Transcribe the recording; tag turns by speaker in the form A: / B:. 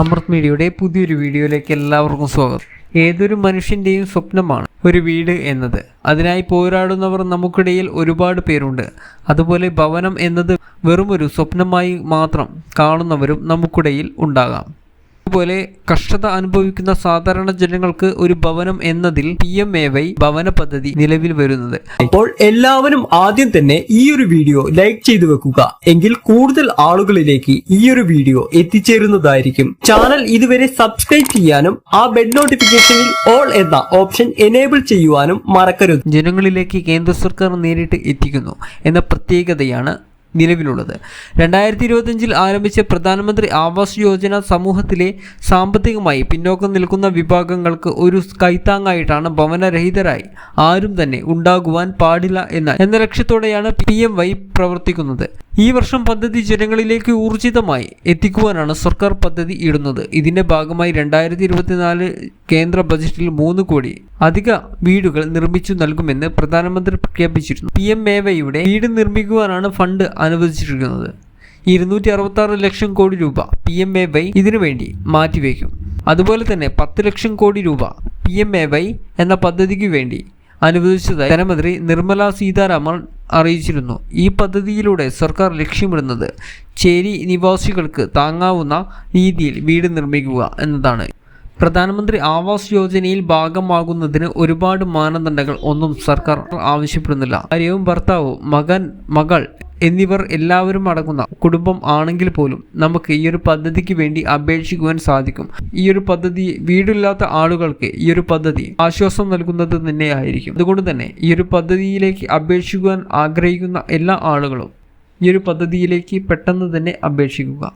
A: അമൃത് മീഡിയയുടെ പുതിയൊരു വീഡിയോയിലേക്ക് എല്ലാവർക്കും സ്വാഗതം. ഏതൊരു മനുഷ്യന്റെയും സ്വപ്നമാണ് ഒരു വീട് എന്നത്. അതിനായി പോരാടുന്നവർ നമുക്കിടയിൽ ഒരുപാട് പേരുണ്ട്. അതുപോലെ ഭവനം എന്നത് വെറുമൊരു സ്വപ്നമായി മാത്രം കാണുന്നവരും നമുക്കിടയിൽ ഉണ്ടാകാം. അതുപോലെ കഷ്ടത അനുഭവിക്കുന്ന സാധാരണ ജനങ്ങൾക്ക് ഒരു ഭവനം എന്നതിൽ പി എം എ വൈ ഭവന പദ്ധതി നിലവിൽ വരുന്നത്.
B: അപ്പോൾ എല്ലാവരും ആദ്യം തന്നെ ഈ ഒരു വീഡിയോ ലൈക്ക് ചെയ്തു വെക്കുക. എങ്കിൽ കൂടുതൽ ആളുകളിലേക്ക് ഈ ഒരു വീഡിയോ എത്തിച്ചേരുന്നതായിരിക്കും. ചാനൽ ഇതുവരെ സബ്സ്ക്രൈബ് ചെയ്യാനും ആ ബെഡ് നോട്ടിഫിക്കേഷനിൽ ഓൾ എന്ന ഓപ്ഷൻ എനേബിൾ ചെയ്യുവാനും മറക്കരുത്.
A: ജനങ്ങളിലേക്ക് കേന്ദ്ര സർക്കാർ നേരിട്ട് എത്തിക്കുന്നു എന്ന പ്രത്യേകതയാണ് നിലവിലുള്ളത്. രണ്ടായിരത്തി ഇരുപത്തിയഞ്ചിൽ ആരംഭിച്ച പ്രധാനമന്ത്രി ആവാസ് യോജന സമൂഹത്തിലെ സാമ്പത്തികമായി പിന്നോക്കം നിൽക്കുന്ന വിഭാഗങ്ങൾക്ക് ഒരു കൈത്താങ്ങായിട്ടാണ് ഭവനരഹിതരായി ആരും തന്നെ ഉണ്ടാകുവാൻ പാടില്ല എന്ന എന്ന ലക്ഷ്യത്തോടെയാണ് പി എം വൈ പ്രവർത്തിക്കുന്നത്. ഈ വർഷം പദ്ധതി ജനങ്ങളിലേക്ക് ഊർജിതമായി എത്തിക്കുവാനാണ് സർക്കാർ പദ്ധതി ഇടുന്നത്. ഇതിന്റെ ഭാഗമായി രണ്ടായിരത്തി ഇരുപത്തിനാല് കേന്ദ്ര ബജറ്റിൽ മൂന്ന് കോടി അധിക വീടുകൾ നിർമ്മിച്ചു നൽകുമെന്ന് പ്രധാനമന്ത്രി പ്രഖ്യാപിച്ചിരുന്നു. പി എം എ വീട് നിർമ്മിക്കുവാനാണ് ഫണ്ട് അനുവദിച്ചിരിക്കുന്നത്. ഇരുന്നൂറ്റി അറുപത്തി ആറ് ലക്ഷം കോടി രൂപ പി എം എ വൈ ഇതിനു വേണ്ടി മാറ്റിവെക്കും. അതുപോലെ തന്നെ പത്ത് ലക്ഷം കോടി രൂപ പി എം എ വൈ എന്ന പദ്ധതിക്ക് വേണ്ടി അനുവദിച്ചതായി ധനമന്ത്രി നിർമ്മല സീതാരാമൻ അറിയിച്ചിരുന്നു. ഈ പദ്ധതിയിലൂടെ സർക്കാർ ലക്ഷ്യമിടുന്നത് ചേരി നിവാസികൾക്ക് താങ്ങാവുന്ന രീതിയിൽ വീട് നിർമ്മിക്കുക എന്നതാണ്. പ്രധാനമന്ത്രി ആവാസ് യോജനയിൽ ഭാഗമാകുന്നതിന് ഒരുപാട് മാനദണ്ഡങ്ങൾ ഒന്നും സർക്കാർ ആവശ്യപ്പെടുന്നില്ല. ഭാര്യയും ഭർത്താവും മകൻ മകൾ എന്നിവർ എല്ലാവരും അടങ്ങുന്ന കുടുംബം ആണെങ്കിൽ പോലും നമുക്ക് ഈ ഒരു പദ്ധതിക്ക് വേണ്ടി അപേക്ഷിക്കുവാൻ സാധിക്കും. ഈ ഒരു പദ്ധതി വീടില്ലാത്ത ആളുകൾക്ക് ഈ ഒരു പദ്ധതി ആശ്വാസം നൽകുന്നത് തന്നെയായിരിക്കും. അതുകൊണ്ട് തന്നെ ഈ ഒരു പദ്ധതിയിലേക്ക് അപേക്ഷിക്കുവാൻ ആഗ്രഹിക്കുന്ന എല്ലാ ആളുകളും ഈ ഒരു പദ്ധതിയിലേക്ക് പെട്ടെന്ന് തന്നെ അപേക്ഷിക്കുക.